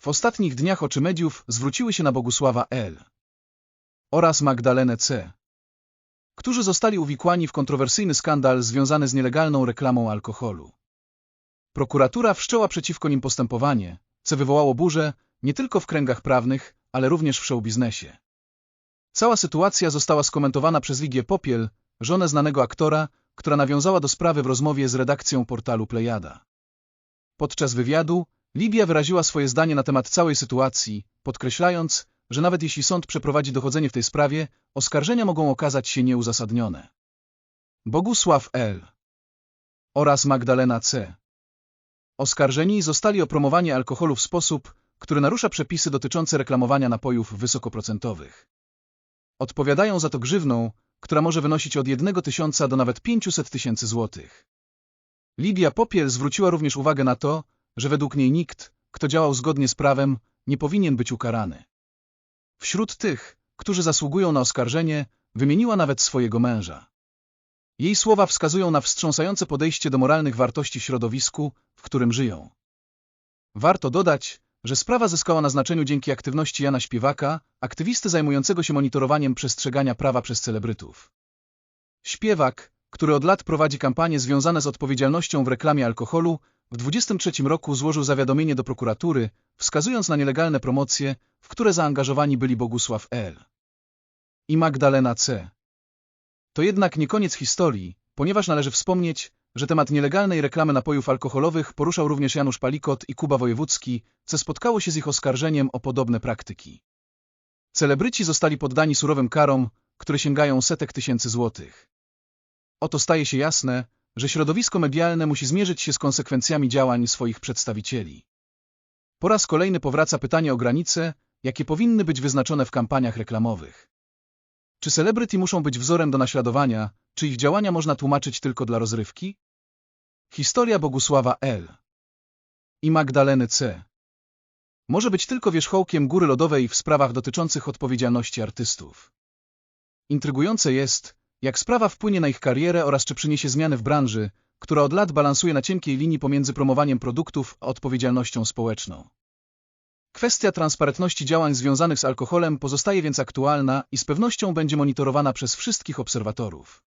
W ostatnich dniach oczy mediów zwróciły się na Bogusława L. oraz Magdalenę C., którzy zostali uwikłani w kontrowersyjny skandal związany z nielegalną reklamą alkoholu. Prokuratura wszczęła przeciwko nim postępowanie, co wywołało burzę nie tylko w kręgach prawnych, ale również w showbiznesie. Cała sytuacja została skomentowana przez Ligię Popiel, żonę znanego aktora, która nawiązała do sprawy w rozmowie z redakcją portalu Plejada. Podczas wywiadu Libia wyraziła swoje zdanie na temat całej sytuacji, podkreślając, że nawet jeśli sąd przeprowadzi dochodzenie w tej sprawie, oskarżenia mogą okazać się nieuzasadnione. Bogusław L. oraz Magdalena C. Oskarżeni zostali o promowanie alkoholu w sposób, który narusza przepisy dotyczące reklamowania napojów wysokoprocentowych. Odpowiadają za to grzywną, która może wynosić od 1 tysiąca do nawet 500 tysięcy złotych. Lidia Popiel zwróciła również uwagę na to, że według niej nikt, kto działał zgodnie z prawem, nie powinien być ukarany. Wśród tych, którzy zasługują na oskarżenie, wymieniła nawet swojego męża. Jej słowa wskazują na wstrząsające podejście do moralnych wartości środowisku, w którym żyją. Warto dodać, że sprawa zyskała na znaczeniu dzięki aktywności Jana Śpiewaka, aktywisty zajmującego się monitorowaniem przestrzegania prawa przez celebrytów. Śpiewak, który od lat prowadzi kampanie związane z odpowiedzialnością w reklamie alkoholu, w 23 roku złożył zawiadomienie do prokuratury, wskazując na nielegalne promocje, w które zaangażowani byli Bogusław L. i Magdalena C. To jednak nie koniec historii, ponieważ należy wspomnieć, że temat nielegalnej reklamy napojów alkoholowych poruszał również Janusz Palikot i Kuba Wojewódzki, co spotkało się z ich oskarżeniem o podobne praktyki. Celebryci zostali poddani surowym karom, które sięgają setek tysięcy złotych. Oto staje się jasne, że środowisko medialne musi zmierzyć się z konsekwencjami działań swoich przedstawicieli. Po raz kolejny powraca pytanie o granice, jakie powinny być wyznaczone w kampaniach reklamowych. Czy celebryty muszą być wzorem do naśladowania, czy ich działania można tłumaczyć tylko dla rozrywki? Historia Bogusława L. i Magdaleny C. może być tylko wierzchołkiem góry lodowej w sprawach dotyczących odpowiedzialności artystów. Intrygujące jest, jak sprawa wpłynie na ich karierę oraz czy przyniesie zmiany w branży, która od lat balansuje na cienkiej linii pomiędzy promowaniem produktów a odpowiedzialnością społeczną. Kwestia transparentności działań związanych z alkoholem pozostaje więc aktualna i z pewnością będzie monitorowana przez wszystkich obserwatorów.